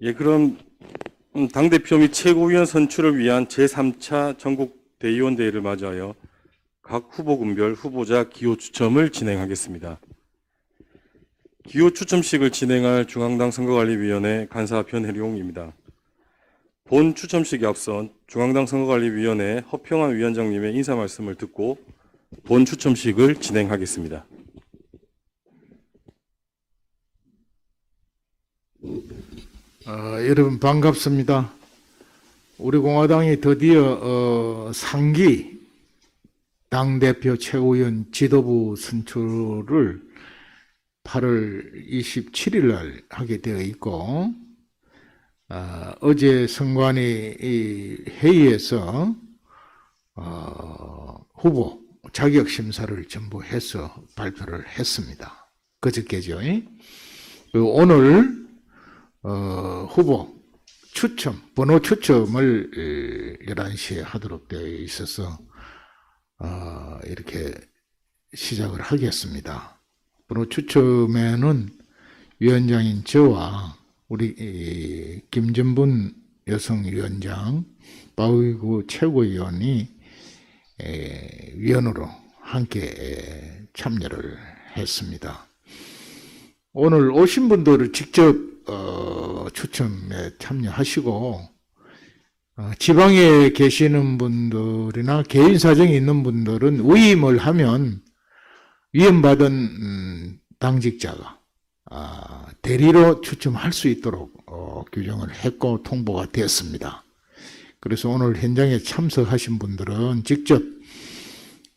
예, 그럼 음, 당대표 및 최고위원 선출을 위한 제3차 전국 대의원 대회를 맞이하여 각 후보군별 후보자 기호 추첨을 진행하겠습니다. 기호 추첨식을 진행할 중앙당 선거관리위원회 간사 변혜룡입니다. 본 추첨식에 앞선 중앙당 선거관리위원회 허평환 위원장님의 인사 말씀을 듣고 본 추첨식을 진행하겠습니다. 어, 여러분 반갑습니다. 우리 공화당이 드디어 어, 상기 당 대표 최고위원 지도부 선출을 8월 27일 날 하게 되어 있고 어, 제 선관위 이 회의에서 어, 후보 자격 심사를 전부 해서 발표를 했습니다. 그저께죠. 그리고 오늘 어, 후보 추첨, 번호 추첨을 에, 11시에 하도록 되어 있어서 어, 이렇게 시작을 하겠습니다. 번호 추첨에는 위원장인 저와 우리 이, 김전분 여성위원장, 바위구 최고위원이 에, 위원으로 함께 에, 참여를 했습니다. 오늘 오신 분들을 직접 어, 추첨에 참여하시고 어, 지방에 계시는 분들이나 개인 사정이 있는 분들은 위임을 하면 위임받은 음, 당직자가 아, 대리로 추첨할 수 있도록 어, 규정을 했고 통보가 되었습니다. 그래서 오늘 현장에 참석하신 분들은 직접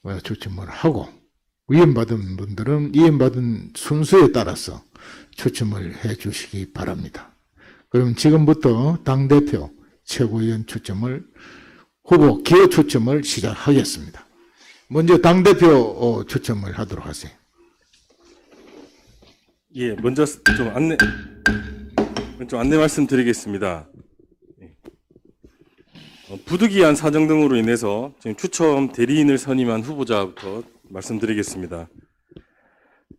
어, 추첨을 하고 위임받은 분들은 위임받은 순서에 따라서 추첨을 해 주시기 바랍니다. 그럼 지금부터 당대표 최고위원 추첨을 후보 기호 추첨을 시작하겠습니다. 먼저 당대표 어, 추첨을 하도록 하세요. 예, 먼저 좀 안내 좀 안내 말씀드리겠습니다. 예. 어, 부득이한 사정 등으로 인해서 지금 추첨 대리인을 선임한 후보자부터 말씀드리겠습니다.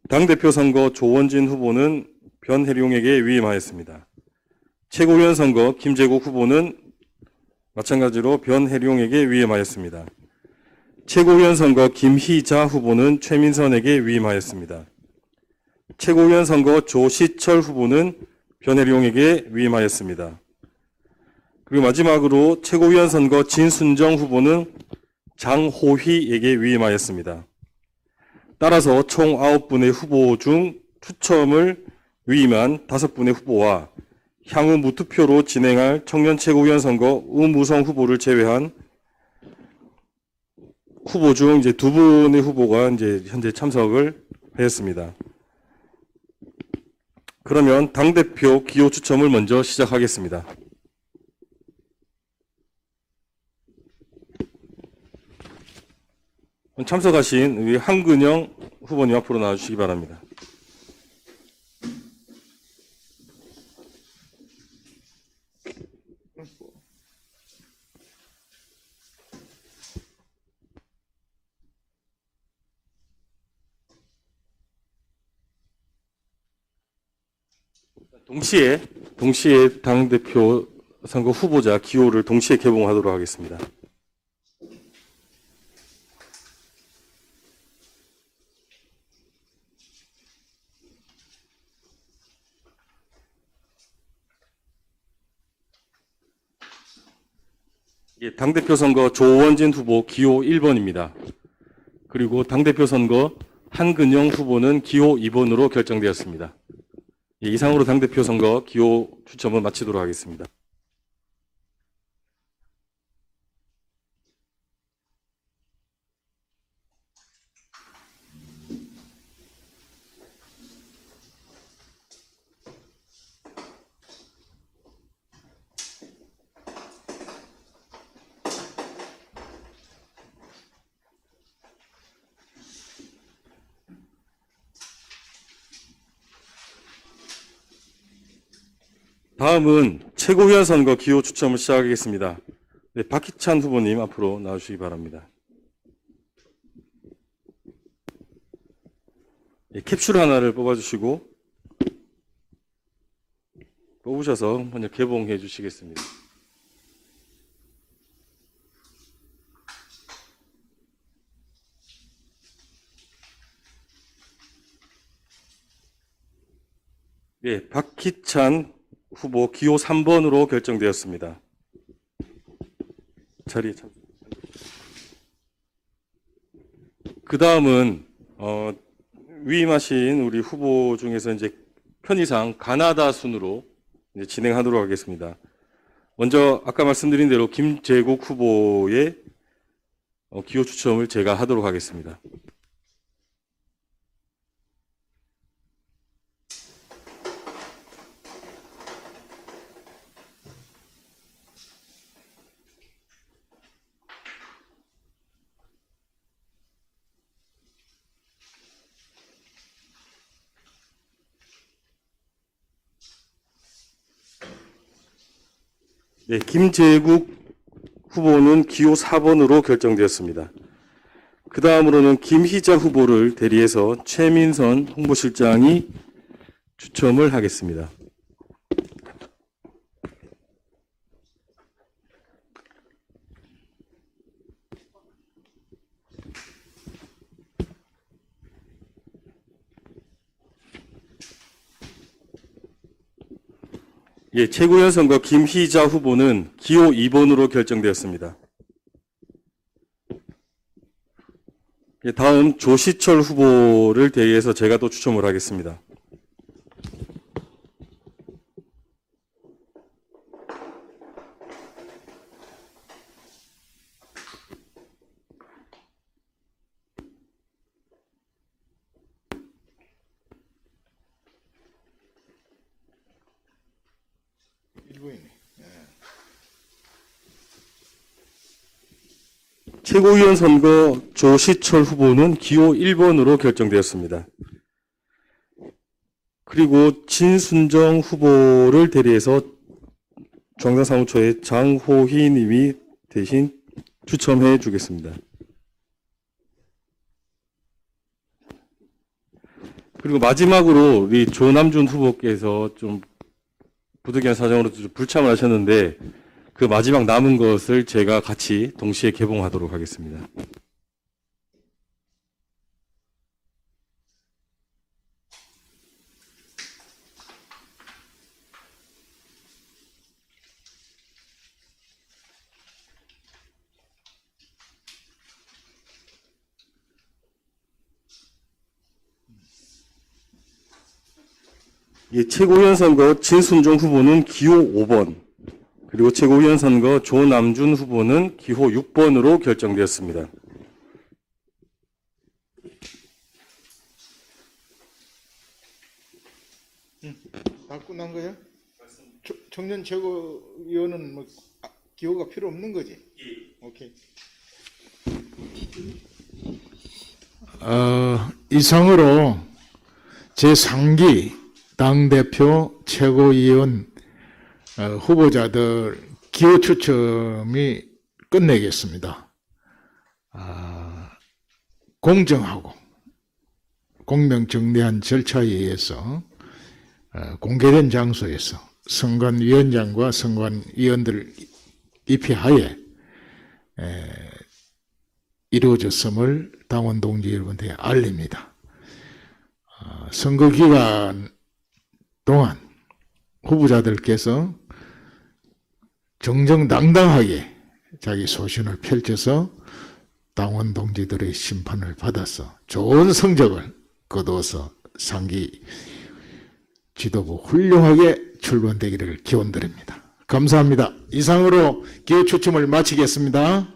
당 대표 선거 조원진 후보는 변혜룡에게 위임하였습니다. 최고위원 선거 김재국 후보는 마찬가지로 변혜룡에게 위임하였습니다. 최고위원 선거 김희자 후보는 최민선에게 위임하였습니다. 최고위원 선거 조시철 후보는 변혜룡에게 위임하였습니다. 그리고 마지막으로 최고위원 선거 진순정 후보는 장호희에게 위임하였습니다. 따라서 총 9분의 후보 중 추첨을 위임한 5분의 후보와 향후 무투표로 진행할 청년 최고위원 선거 우무성 후보를 제외한 후보 중 이제 두 분의 후보가 이제 현재 참석을 하였습니다. 그러면 당 대표 기호 추첨을 먼저 시작하겠습니다. 참석하신 우리 한근영 후보님 앞으로 나와주시기 바랍니다. 동시에 동시에 당 대표 선거 후보자 기호를 동시에 개봉하도록 하겠습니다. 예, 당대표 선거 조원진 후보 기호 1번입니다. 그리고 당대표 선거 한근영 후보는 기호 2번으로 결정되었습니다. 예, 이상으로 당대표 선거 기호 추첨을 마치도록 하겠습니다. 다음은 최고위원 선거 기호 추첨을 시작하겠습니다. 네, 박희찬 후보님 앞으로 나와주시기 바랍니다. 예, 캡슐 하나를 뽑아주시고 뽑으셔서 먼저 개봉해 주시겠습니다. 예, 박희찬 후보 기호 3번으로 결정되었습니다. 자리에 참. 그 다음은 어, 위임하신 우리 후보 중에서 이제 편의상 가나다 순으로 진행하도록 하겠습니다. 먼저 아까 말씀드린 대로 김재국 후보의 어, 기호 추첨을 제가 하도록 하겠습니다. 네, 김재국 후보는 기호 4번으로 결정되었습니다. 그 다음으로는 김희자 후보를 대리해서 최민선 홍보실장이 추첨을 하겠습니다. 예, 최고위원 선거 김희자 후보는 기호 2번으로 결정되었습니다. 예, 다음 조시철 후보를 대의해서 제가 또 추첨을 하겠습니다. 일부이네. 최고위원 선거 조시철 후보는 기호 1번으로 결정되었습니다. 그리고 진순정 후보를 대리해서 중앙사무처의 장호희 님이 대신 추첨해 주겠습니다. 그리고 마지막으로 우리 조남준 후보께서 좀 부득이한 사정으로 좀 불참을 하셨는데 그 마지막 남은 것을 제가 같이 동시에 개봉하도록 하겠습니다. 예, 최고위원 선거 진순종 후보는 기호 5번, 그리고 최고위원 선거 조남준 후보는 기호 6번으로 결정되었습니다. 다 끝난 거야? 초- 청년 최고위원은 뭐 아, 기호가 필요 없는 거지? 오케이. 어, 이상으로 제3기 당대표 최고위원 어, 후보자들 기호 추첨이 끝내겠습니다. 아, 공정하고 공명정대한 절차에 의해서 어, 공개된 장소에서 선관위원장과 선관위원들 입회하에 에, 이루어졌음을 당원 동지 여러분들에 알립니다. 어, 선거 기간 동안 후보자들께서 정정당당하게 자기 소신을 펼쳐서 당원 동지들의 심판을 받아서 좋은 성적을 거두어서 상기 지도부 훌륭하게 출범되기를 기원드립니다. 감사합니다. 이상으로 기호 추첨을 마치겠습니다.